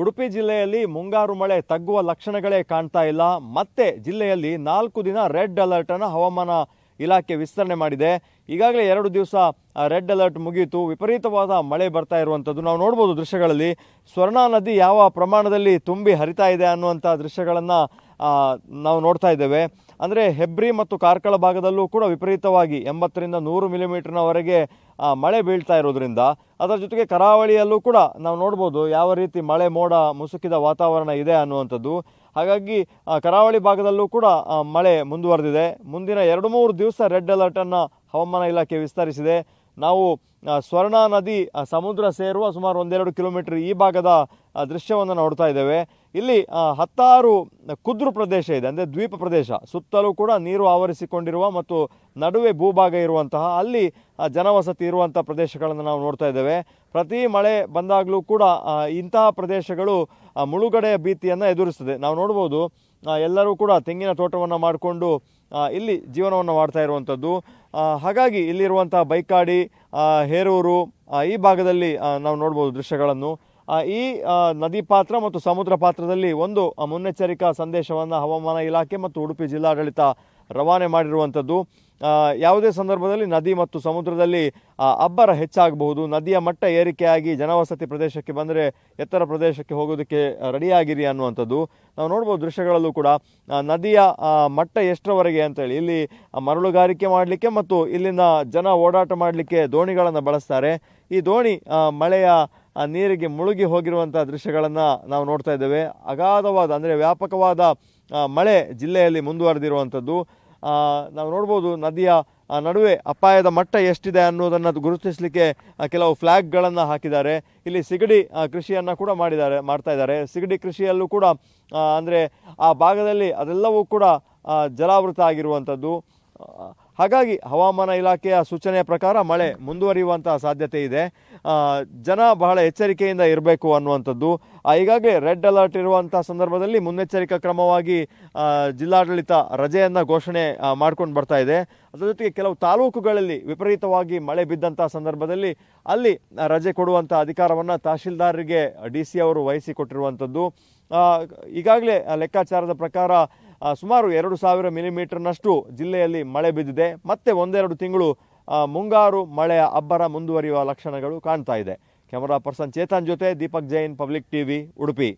ಉಡುಪಿ ಜಿಲ್ಲೆಯಲ್ಲಿ ಮುಂಗಾರು ಮಳೆ ತಗ್ಗುವ ಲಕ್ಷಣಗಳೇ ಕಾಣ್ತಾ ಇಲ್ಲ. ಮತ್ತೆ ಜಿಲ್ಲೆಯಲ್ಲಿ ನಾಲ್ಕು ದಿನ ರೆಡ್ ಅಲರ್ಟ್ ಅನ್ನು ಹವಾಮಾನ ಇಲಾಖೆ ವಿಸ್ತರಣೆ ಮಾಡಿದೆ. ಈಗಾಗಲೇ ಎರಡು ದಿವಸ ರೆಡ್ ಅಲರ್ಟ್ ಮುಗಿಯಿತು. ವಿಪರೀತವಾದ ಮಳೆ ಬರ್ತಾ ಇರುವಂಥದ್ದು ನಾವು ನೋಡ್ಬೋದು ದೃಶ್ಯಗಳಲ್ಲಿ. ಸ್ವರ್ಣ ನದಿ ಯಾವ ಪ್ರಮಾಣದಲ್ಲಿ ತುಂಬಿ ಹರಿತಾ ಇದೆ ಅನ್ನುವಂಥ ದೃಶ್ಯಗಳನ್ನು ನಾವು ನೋಡ್ತಾ ಇದ್ದೇವೆ. ಅಂದರೆ ಹೆಬ್ರಿ ಮತ್ತು ಕಾರ್ಕಳ ಭಾಗದಲ್ಲೂ ಕೂಡ ವಿಪರೀತವಾಗಿ ಎಂಬತ್ತರಿಂದ ನೂರು ಮಿಲಿಮೀಟರ್ನವರೆಗೆ ಮಳೆ ಬೀಳ್ತಾ ಇರೋದ್ರಿಂದ ಅದರ ಜೊತೆಗೆ ಕರಾವಳಿಯಲ್ಲೂ ಕೂಡ ನಾವು ನೋಡ್ಬೋದು ಯಾವ ರೀತಿ ಮಳೆ ಮೋಡ ಮುಸುಕಿದ ವಾತಾವರಣ ಇದೆ ಅನ್ನುವಂಥದ್ದು. ಹಾಗಾಗಿ ಕರಾವಳಿ ಭಾಗದಲ್ಲೂ ಕೂಡ ಮಳೆ ಮುಂದುವರೆದಿದೆ. ಮುಂದಿನ ಎರಡು ಮೂರು ದಿವಸ ರೆಡ್ ಅಲರ್ಟನ್ನು ಹವಾಮಾನ ಇಲಾಖೆ ವಿಸ್ತರಿಸಿದೆ. ನಾವು ಸ್ವರ್ಣಾ ನದಿ ಸಮುದ್ರ ಸೇರುವ ಸುಮಾರು ಒಂದೆರಡು ಕಿಲೋಮೀಟರ್ ಈ ಭಾಗದ ದೃಶ್ಯವನ್ನು ನೋಡ್ತಾ ಇದ್ದೇವೆ. ಇಲ್ಲಿ ಹತ್ತಾರು ಕುದ್ರು ಪ್ರದೇಶ ಇದೆ, ಅಂದರೆ ದ್ವೀಪ ಪ್ರದೇಶ. ಸುತ್ತಲೂ ಕೂಡ ನೀರು ಆವರಿಸಿಕೊಂಡಿರುವ ಮತ್ತು ನಡುವೆ ಭೂಭಾಗ ಇರುವಂತಹ, ಅಲ್ಲಿ ಜನವಸತಿ ಇರುವಂಥ ಪ್ರದೇಶಗಳನ್ನು ನಾವು ನೋಡ್ತಾ ಇದ್ದೇವೆ. ಪ್ರತಿ ಮಳೆ ಬಂದಾಗಲೂ ಕೂಡ ಇಂತಹ ಪ್ರದೇಶಗಳು ಮುಳುಗಡೆಯ ಭೀತಿಯನ್ನು ಎದುರಿಸ್ತದೆ. ನಾವು ನೋಡ್ಬೋದು ಎಲ್ಲರೂ ಕೂಡ ತೆಂಗಿನ ತೋಟವನ್ನು ಮಾಡಿಕೊಂಡು ಇಲ್ಲಿ ಜೀವನವನ್ನು ಮಾಡ್ತಾ ಇರುವಂಥದ್ದು ಹಾಗಾಗಿ ಇಲ್ಲಿರುವಂಥ ಬೈಕಾಡಿ ಹೇರೂರು ಈ ಭಾಗದಲ್ಲಿ ನಾವು ನೋಡ್ಬೋದು ದೃಶ್ಯಗಳನ್ನು. ಈ ನದಿ ಪಾತ್ರ ಮತ್ತು ಸಮುದ್ರ ಪಾತ್ರದಲ್ಲಿ ಒಂದು ಮುನ್ನೆಚ್ಚರಿಕಾ ಸಂದೇಶವನ್ನು ಹವಾಮಾನ ಇಲಾಖೆ ಮತ್ತು ಉಡುಪಿ ಜಿಲ್ಲಾಡಳಿತ ರವಾನೆ ಮಾಡಿರುವಂಥದ್ದು. ಯಾವುದೇ ಸಂದರ್ಭದಲ್ಲಿ ನದಿ ಮತ್ತು ಸಮುದ್ರದಲ್ಲಿ ಅಬ್ಬರ ಹೆಚ್ಚಾಗಬಹುದು. ನದಿಯ ಮಟ್ಟ ಏರಿಕೆಯಾಗಿ ಜನವಸತಿ ಪ್ರದೇಶಕ್ಕೆ ಬಂದರೆ ಎತ್ತರ ಪ್ರದೇಶಕ್ಕೆ ಹೋಗೋದಕ್ಕೆ ರೆಡಿಯಾಗಿರಿ ಅನ್ನುವಂಥದ್ದು. ನಾವು ನೋಡ್ಬೋದು ದೃಶ್ಯಗಳಲ್ಲೂ ಕೂಡ ನದಿಯ ಮಟ್ಟ ಎಷ್ಟರವರೆಗೆ ಅಂತೇಳಿ ಇಲ್ಲಿ ಮರಳುಗಾರಿಕೆ ಮಾಡಲಿಕ್ಕೆ ಮತ್ತು ಇಲ್ಲಿನ ಜನ ಓಡಾಟ ಮಾಡಲಿಕ್ಕೆ ದೋಣಿಗಳನ್ನು ಬಳಸ್ತಾರೆ. ಈ ದೋಣಿ ಮಳೆಯ ನೀರಿಗೆ ಮುಳುಗಿ ಹೋಗಿರುವಂಥ ದೃಶ್ಯಗಳನ್ನು ನಾವು ನೋಡ್ತಾ ಇದ್ದೇವೆ. ಅಗಾಧವಾದ, ಅಂದರೆ ವ್ಯಾಪಕವಾದ ಮಳೆ ಜಿಲ್ಲೆಯಲ್ಲಿ ಮುಂದುವರೆದಿರುವಂಥದ್ದು ನಾವು ನೋಡ್ಬೋದು ನದಿಯ ನಡುವೆ ಅಪಾಯದ ಮಟ್ಟ ಎಷ್ಟಿದೆ ಅನ್ನೋದನ್ನು ಗುರುತಿಸಲಿಕ್ಕೆ ಕೆಲವು ಫ್ಲ್ಯಾಗ್ಗಳನ್ನು ಹಾಕಿದ್ದಾರೆ. ಇಲ್ಲಿ ಸಿಗಡಿ ಕೃಷಿಯನ್ನು ಕೂಡ ಮಾಡಿದ್ದಾರೆ, ಮಾಡ್ತಾ ಇದ್ದಾರೆ. ಸಿಗಡಿ ಕೃಷಿಯಲ್ಲೂ ಕೂಡ ಅಂದರೆ ಆ ಭಾಗದಲ್ಲಿ ಅದೆಲ್ಲವೂ ಕೂಡ ಜಲಾವೃತ ಆಗಿರುವಂಥದ್ದು. ಹಾಗಾಗಿ ಹವಾಮಾನ ಇಲಾಖೆಯ ಸೂಚನೆಯ ಪ್ರಕಾರ ಮಳೆ ಮುಂದುವರಿಯುವಂತಹ ಸಾಧ್ಯತೆ ಇದೆ. ಜನ ಬಹಳ ಎಚ್ಚರಿಕೆಯಿಂದ ಇರಬೇಕು ಅನ್ನುವಂಥದ್ದು. ಈಗಾಗಲೇ ರೆಡ್ ಅಲರ್ಟ್ ಇರುವಂಥ ಸಂದರ್ಭದಲ್ಲಿ ಮುನ್ನೆಚ್ಚರಿಕಾ ಕ್ರಮವಾಗಿ ಜಿಲ್ಲಾಡಳಿತ ರಜೆಯನ್ನು ಘೋಷಣೆ ಮಾಡ್ಕೊಂಡು ಬರ್ತಾ ಇದೆ. ಅದರ ಜೊತೆಗೆ ಕೆಲವು ತಾಲೂಕುಗಳಲ್ಲಿ ವಿಪರೀತವಾಗಿ ಮಳೆ ಬಿದ್ದಂಥ ಸಂದರ್ಭದಲ್ಲಿ ಅಲ್ಲಿ ರಜೆ ಕೊಡುವಂಥ ಅಧಿಕಾರವನ್ನು ತಹಶೀಲ್ದಾರರಿಗೆ, ಡಿ ಸಿ ಅವರು ವಹಿಸಿಕೊಟ್ಟಿರುವಂಥದ್ದು ಈಗಾಗಲೇ ಲೆಕ್ಕಾಚಾರದ ಪ್ರಕಾರ ಸುಮಾರು ಎರಡು ಸಾವಿರ ಮಿಲಿಮೀಟರ್ನಷ್ಟು ಜಿಲ್ಲೆಯಲ್ಲಿ ಮಳೆ ಬಿದ್ದಿದೆ. ಮತ್ತೆ ಒಂದೆರಡು ತಿಂಗಳು ಮುಂಗಾರು ಮಳೆಯ ಅಬ್ಬರ ಮುಂದುವರಿಯುವ ಲಕ್ಷಣಗಳು ಕಾಣ್ತಾ ಇದೆ. ಕ್ಯಾಮರಾ ಪರ್ಸನ್ ಚೇತನ್ ಜೊತೆ ದೀಪಕ್ ಜೈನ್, ಪಬ್ಲಿಕ್ ಟಿವಿ, ಉಡುಪಿ.